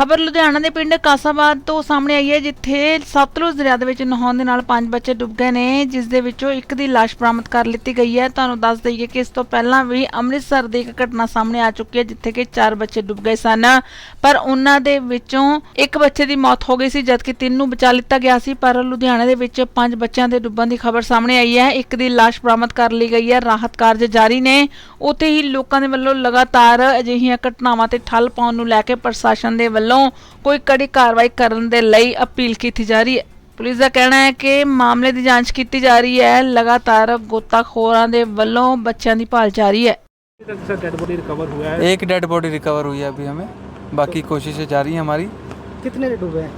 ਖਬਰ ਲੁਧਿਆਣਾ ਦੇ ਪਿੰਡ ਕਾਸਾਬਾਦ ਤੋਂ ਸਾਹਮਣੇ ਆਈ ਹੈ, ਜਿੱਥੇ ਸਤਲੁਜ ਦਰਿਆ ਦੇ ਵਿੱਚ ਨਹਾਉਣ ਦੇ ਨਾਲ ਪੰਜ ਬੱਚੇ ਡੁੱਬ ਗਏ ਨੇ, ਜਿਸ ਦੇ ਵਿੱਚੋਂ ਇੱਕ ਦੀ ਲਾਸ਼ ਬਰਾਮਦ ਕਰ ਲਿੱਤੀ ਗਈ ਹੈ। ਤੁਹਾਨੂੰ ਦੱਸ ਦਈਏ ਕਿ ਇਸ ਤੋਂ ਪਹਿਲਾਂ ਵੀ ਅੰਮ੍ਰਿਤਸਰ ਦੀ ਇੱਕ ਘਟਨਾ ਸਾਹਮਣੇ ਆ ਚੁੱਕੀ ਹੈ, ਜਿੱਥੇ ਕਿ ਚਾਰ ਬੱਚੇ ਡੁੱਬ ਗਏ ਸਨ। ਪਰ ਉਹਨਾਂ ਦੇ ਵਿੱਚੋਂ ਇੱਕ ਬੱਚੇ ਦੀ ਮੌਤ ਹੋ ਗਈ ਸੀ, ਜਦਕਿ ਤਿੰਨ ਨੂੰ ਬਚਾ ਲਿੱਤਾ ਗਿਆ ਸੀ। ਪਰ ਲੁਧਿਆਣਾ ਦੇ ਵਿੱਚ ਪੰਜ ਬੱਚਿਆਂ ਦੇ ਡੁੱਬਣ ਦੀ ਖਬਰ ਸਾਹਮਣੇ ਆਈ ਹੈ। ਇੱਕ ਦੀ ਲਾਸ਼ ਬਰਾਮਦ ਕਰ ਲਈ ਗਈ ਹੈ। ਰਾਹਤ ਕਾਰਜ ਜਾਰੀ ਨੇ। ਉੱਥੇ ਹੀ ਲੋਕਾਂ ਦੇ ਵੱਲੋਂ ਲਗਾਤਾਰ ਅਜਿਹੀਆਂ ਘਟਨਾਵਾਂ ਤੇ ਠੱਲ ਪਾਉਣ ਨੂੰ ਲੈ ਕੇ ਪ੍ਰਸ਼ਾਸਨ ਦੇ ਵੱਲੋਂ ਕੋਈ ਕੜੀ ਕਾਰਵਾਈ ਕਰਨ ਦੇ ਲਈ ਅਪੀਲ ਕੀਤੀ ਜਾ ਰਹੀ ਹੈ ਪੁਲਿਸ ਦਾ ਕਹਿਣਾ ਹੈ ਕਿ ਮਾਮਲੇ ਦੀ ਜਾਂਚ ਕੀਤੀ ਜਾ ਰਹੀ ਹੈ ਲਗਾਤਾਰ ਗੋਤਾਖੋਰਾਂ ਦੇ ਵੱਲੋਂ ਬੱਚਿਆਂ ਦੀ ਭਾਲ ਜਾਰੀ ਹੈ सर डेड बॉडी रिकवर हुआ है एक डेड बॉडी रिकवर हुई है अभी हमें बाकी कोशिशें जारी हैं हमारी कितने डूबे हैं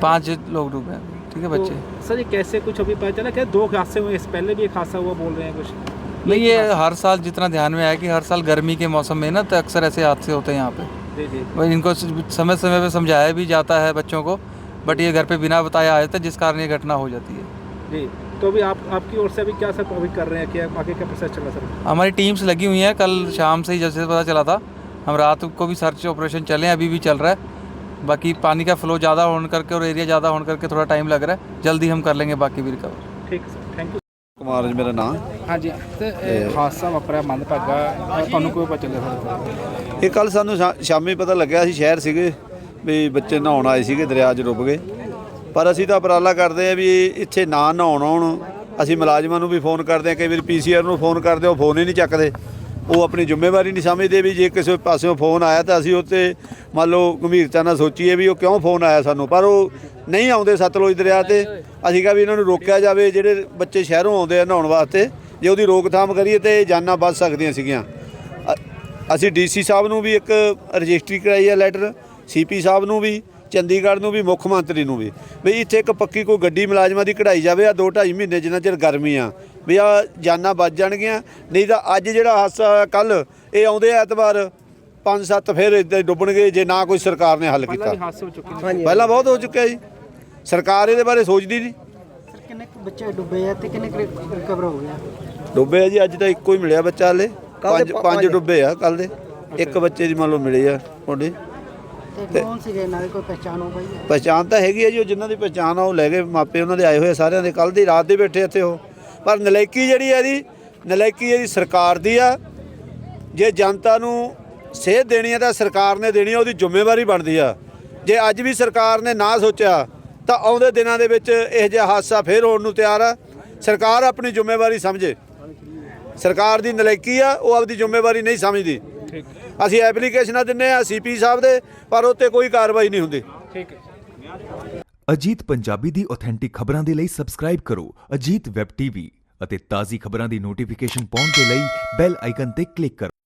पांच लोग डूबे हैं ठीक है बच्चे तो, सर ये कैसे कुछ अभी पता चला क्या दो हादसे हुए इससे पहले भी एक हादसा हुआ बोल रहे हैं कुछ नहीं ये हर साल जितना ध्यान में आया कि हर साल गर्मी के मौसम में ना तो अक्सर ऐसे हादसे होते हैं यहाँ पे जी जी वही इनको समय समय पर समझाया भी जाता है बच्चों को बट ये घर पे बिना बताया आ जाता है जिस कारण ये घटना हो जाती है। जी तो अभी आप आपकी ओर से अभी क्या सब अभी कर रहे हैं क्या आगे क्या प्रोसेस चल रहा है सर? हमारी टीम्स लगी हुई हैं कल शाम से ही जैसे पता चला था। हम रात को भी सर्च ऑपरेशन चले अभी भी चल रहा है। बाकी पानी का फ्लो ज़्यादा होने करके और एरिया ज़्यादा होने करके थोड़ा टाइम लग रहा है। जल्दी हम कर लेंगे बाकी भी रिकवर ठीक सर थैंक यू कुमार मेरा नाम। ਹਾਂਜੀ। ਤੇ ਇਹ ਹਾਦਸਾ ਵਾਪਰਿਆ ਮੰਦਭਾਗਾ। ਇਹ ਤੁਹਾਨੂੰ ਕੋਈ ਪਤਾ ਚੱਲਿਆ ਸਰ ਇਹ ਕੱਲ ਸਾਨੂੰ ਸ਼ਾ- ਸ਼ਾਮੀ ਪਤਾ ਲੱਗਿਆ ਅਸੀਂ ਸ਼ਹਿਰ ਸੀਗੇ ਵੀ ਬੱਚੇ ਨਹਾਉਣ ਆਏ ਸੀਗੇ ਦਰਿਆ 'ਚ ਡੁੱਬ ਗਏ। ਪਰ ਅਸੀਂ ਤਾਂ ਉਪਰਾਲਾ ਕਰਦੇ ਆ ਵੀ ਇੱਥੇ ਨਾ ਨਹਾਉਣ ਆਉਣ। ਅਸੀਂ ਮੁਲਾਜ਼ਮਾਂ ਨੂੰ ਵੀ ਫੋਨ ਕਰਦੇ ਆ ਕਈ ਵਾਰੀ ਪੀਸੀਆਰ ਨੂੰ ਫੋਨ ਕਰਦੇ ਉਹ ਫੋਨ ਹੀ ਨਹੀਂ ਚੱਕਦੇ। ਉਹ ਆਪਣੀ ਜ਼ਿੰਮੇਵਾਰੀ ਨਹੀਂ ਸਮਝਦੇ ਵੀ ਜੇ ਕਿਸੇ ਪਾਸਿਓਂ ਫੋਨ ਆਇਆ ਤਾਂ ਅਸੀਂ ਉੱਤੇ ਮੰਨ ਲਓ ਗੰਭੀਰਤਾ ਨਾਲ ਸੋਚੀਏ ਵੀ ਉਹ ਕਿਉਂ ਫੋਨ ਆਇਆ ਸਾਨੂੰ। ਪਰ ਉਹ ਨਹੀਂ ਆਉਂਦੇ ਸਤਲੁਜ ਦਰਿਆ ਤੇ। ਅਸੀਂ ਕਿਹਾ ਵੀ ਇਹਨਾਂ ਨੂੰ ਰੋਕਿਆ ਜਾਵੇ ਜਿਹੜੇ ਬੱਚੇ ਸ਼ਹਿਰੋਂ ਆਉਂਦੇ ਆ ਨਹਾਉਣ ਵਾਸਤੇ ਜੇ ਉਹਦੀ ਰੋਕਥਾਮ ਕਰੀਏ ਤੇ ਜਾਨਾਂ ਬਚ ਸਕਦੀਆਂ ਸੀਗੀਆਂ। ਅਸੀਂ ਡੀਸੀ ਸਾਹਿਬ ਨੂੰ ਵੀ ਇੱਕ ਰਜਿਸਟਰੀ ਕਰਾਈ ਹੈ ਲੈਟਰ ਸੀਪੀ ਸਾਹਿਬ ਨੂੰ ਵੀ ਚੰਡੀਗੜ੍ਹ ਨੂੰ ਵੀ ਮੁੱਖ ਮੰਤਰੀ ਨੂੰ ਵੀ। ਵੀ ਇੱਥੇ ਇੱਕ ਪੱਕੀ ਕੋਈ ਗੱਡੀ ਮੁਲਾਜ਼ਮਾਂ ਦੀ ਕਢਾਈ ਜਾਵੇ ਆ 2.5 ਮਹੀਨੇ ਜਿੰਨਾ ਚਿਰ ਗਰਮੀ ਆ। ਵੀ ਆ ਜਾਨਾਂ ਬਚ ਜਾਣਗੀਆਂ ਨਹੀਂ ਤਾਂ ਅੱਜ ਜਿਹੜਾ ਹਾਦਸਾ ਕੱਲ ਇਹ ਆਉਂਦੇ ਐਤਵਾਰ 5-7 ਫਿਰ ਇੱਦਾਂ ਡੁੱਬਣਗੇ ਜੇ ਨਾ ਕੋਈ ਸਰਕਾਰ ਨੇ ਹੱਲ ਕੀਤਾ। ਪਹਿਲਾਂ ਬਹੁਤ ਹੋ ਚੁੱਕਿਆ ਜੀ। ਸਰਕਾਰ ਇਹਦੇ ਬਾਰੇ ਸੋਚਦੀ ਨਹੀਂ। ਸਰ ਕਿੰਨੇ ਕੁ ਬੱਚੇ ਡੁੱਬੇ ਆ ਤੇ ਕਿੰਨੇ ਰਿਕਵਰ ਹੋ ਗਿਆ ਡੁੱਬੇ ਆ ਜੀ ਅੱਜ ਤਾਂ ਇੱਕੋ ਹੀ ਮਿਲਿਆ ਬੱਚਾ ਹਲੇ। ਕੱਲ੍ਹ ਪੰਜ ਪੰਜ ਪੰਜ। ਡੁੱਬੇ ਆ ਕੱਲ ਦੇ। ਇੱਕ ਬੱਚੇ ਦੀ ਮੰਨ ਲਓ ਮਿਲੇ ਆ ਤੁਹਾਡੇ ਤੇ ਕੌਣ ਸੀਗੇ ਦੀ? ਕੋਈ ਪਹਿਚਾਣ ਹੋ ਹੈ? ਪਛਾਣ ਤਾਂ ਹੈਗੀ ਹੈ ਜੀ ਉਹ ਜਿਨ੍ਹਾਂ ਦੀ ਪਛਾਣ ਆ ਉਹ ਲੈ ਗਏ ਮਾਪੇ ਉਹਨਾਂ ਦੇ ਆਏ ਹੋਏ ਆ ਸਾਰਿਆਂ ਦੇ। ਕੱਲ ਦੀ ਰਾਤ ਦੇ ਬੈਠੇ ਇੱਥੇ ਉਹ। ਪਰ ਨਲਾਇਕੀ ਜਿਹੜੀ ਹੈ ਜੀ ਨਲਾਇਕੀ ਇਹਦੀ ਸਰਕਾਰ ਦੀ ਆ। ਜੇ ਜਨਤਾ ਨੂੰ ਸੇਧ ਦੇਣੀ ਹੈ ਤਾਂ ਸਰਕਾਰ ਨੇ ਦੇਣੀ ਆ ਉਹਦੀ ਜ਼ਿੰਮੇਵਾਰੀ ਬਣਦੀ ਆ। ਜੇ ਅੱਜ ਵੀ ਸਰਕਾਰ ਨੇ ਨਾ ਸੋਚਿਆ ਤਾਂ ਆਉਂਦੇ ਦਿਨਾਂ ਦੇ ਵਿੱਚ ਇਹ ਜਿਹਾ ਹਾਦਸਾ ਫੇਰ ਹੋਣ ਨੂੰ ਤਿਆਰ ਆ। ਸਰਕਾਰ ਆਪਣੀ ਜ਼ਿੰਮੇਵਾਰੀ ਸਮਝੇ। ਸਰਕਾਰ ਦੀ ਨਲਾਇਕੀ ਆ ਉਹ ਆਪਦੀ ਜ਼ਿੰਮੇਵਾਰੀ ਨਹੀਂ ਸਮਝਦੀ। ਅਸੀਂ ਐਪਲੀਕੇਸ਼ਨਾਂ ਦਿੰਨੇ ਆ ਸੀਪੀ ਸਾਹਿਬ ਦੇ ਪਰ ਉੱਤੇ ਕੋਈ ਕਾਰਵਾਈ ਨਹੀਂ ਹੁੰਦੀ। ਠੀਕ ਅਜੀਤ ਪੰਜਾਬੀ ਦੀ ਆਥੈਂਟਿਕ ਖਬਰਾਂ ਦੇ ਲਈ ਸਬਸਕ੍ਰਾਈਬ ਕਰੋ ਅਜੀਤ ਵੈਬ ਟੀਵੀ ਅਤੇ ਤਾਜ਼ੀ ਖਬਰਾਂ ਦੀ ਨੋਟੀਫਿਕੇਸ਼ਨ ਪਾਉਣ ਦੇ ਲਈ ਬੈਲ ਆਈਕਨ ਤੇ ਕਲਿੱਕ ਕਰੋ।